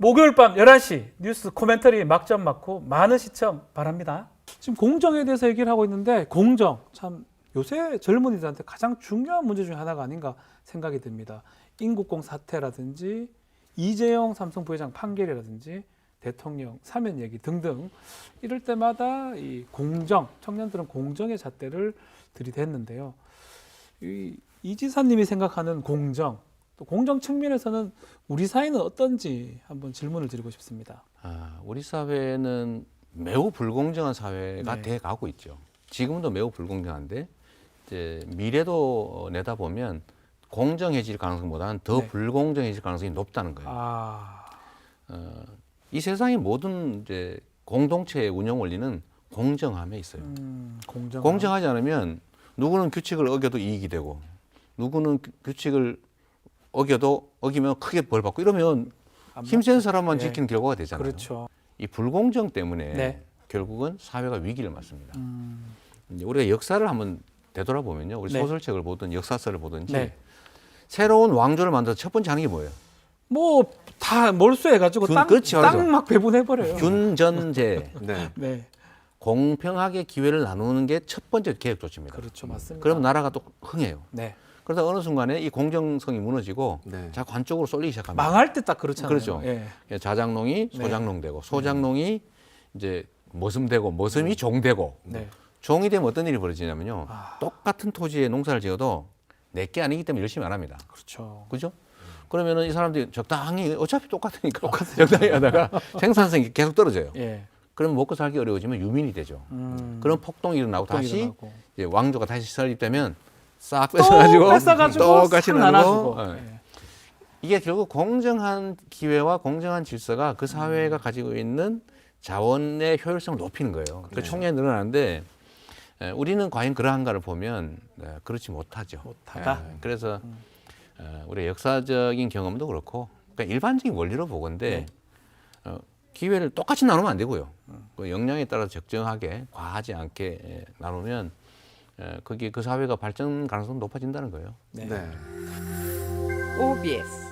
목요일 밤 11시 뉴스 코멘터리 막점 막고 많은 시청 바랍니다. 지금 공정에 대해서 얘기를 하고 있는데 공정 참 요새 젊은이들한테 가장 중요한 문제 중에 하나가 아닌가 생각이 듭니다. 인국공 사태라든지 이재용 삼성 부회장 판결이라든지 대통령 사면 얘기 등등 이럴 때마다 이 공정 청년들은 공정의 잣대를 들이댔는데요. 이, 이 지사님이 생각하는 공정 또 공정 측면에서는 우리 사회는 어떤지 한번 질문을 드리고 싶습니다. 아, 우리 사회는 매우 불공정한 사회가 네. 돼 가고 있죠. 지금도 매우 불공정한데 이제 미래도 내다보면 공정해질 가능성보다는 더 네. 불공정해질 가능성이 높다는 거예요. 아, 어, 이 세상의 모든 이제 공동체의 운영 원리는 공정함에 있어요. 음, 공정. 공정하지 않으면 누구는 규칙을 어겨도 이익이 되고 누구는 규- 규칙을 어겨도 어기면 크게 벌 받고 이러면 힘센 사람만 네. 지키는 결과가 되잖아요. 그렇죠. 이 불공정 때문에 네. 결국은 사회가 위기를 맞습니다. 음, 이제 우리가 역사를 한번 되돌아보면요. 우리 네. 소설책을 보든 역사서를 보든지 네. 새로운 왕조를 만들어서 첫 번째 하는 게 뭐예요? 뭐 다 몰수해가지고 균- 땅, 그렇죠, 그렇죠. 땅막 배분해 버려요. 균전제, 네. 네, 공평하게 기회를 나누는 게 첫 번째 계획 조치입니다. 그렇죠, 맞습니다. 그럼 나라가 또 흥해요. 네, 그러다 어느 순간에 이 공정성이 무너지고 네. 자꾸 한쪽으로 쏠리기 시작합니다. 망할 때 딱 그렇잖아요. 그렇죠. 예. 자장농이 네. 소장농 되고 소장농이 이제 머슴 되고 머슴이 종 되고 네. 종이 되면 어떤 일이 벌어지냐면요. 아. 똑같은 토지에 농사를 지어도 내게 아니기 때문에 열심히 안 합니다. 그렇죠. 그죠? 그러면은 이 사람들이 적당히 어차피 똑같으니까 적당히 하다가 생산성이 계속 떨어져요. 예. 그러면 먹고 살기 어려워지면 유민이 되죠. 음, 그런 폭동이 일어나고 폭동이 다시 일어나고. 이제 왕조가 다시 설립되면 싹또 뺏어가지고 뺏어가지고 똑같이 싹 나눠주고. 예. 예. 이게 결국 공정한 기회와 공정한 질서가 그 사회가 가지고 있는 자원의 효율성을 높이는 거예요. 그 총량이 늘어나는데 에, 우리는 과연 그러한가를 보면 에, 그렇지 못하죠. 못하다. 에, 그래서 어, 우리 역사적인 경험도 그렇고 그러니까 일반적인 원리로 보건데 어, 기회를 똑같이 나누면 안 되고요. 그 역량에 따라 적정하게 과하지 않게 에, 나누면 에, 그게 그 사회가 발전 가능성이 높아진다는 거예요. 네. 네. OBS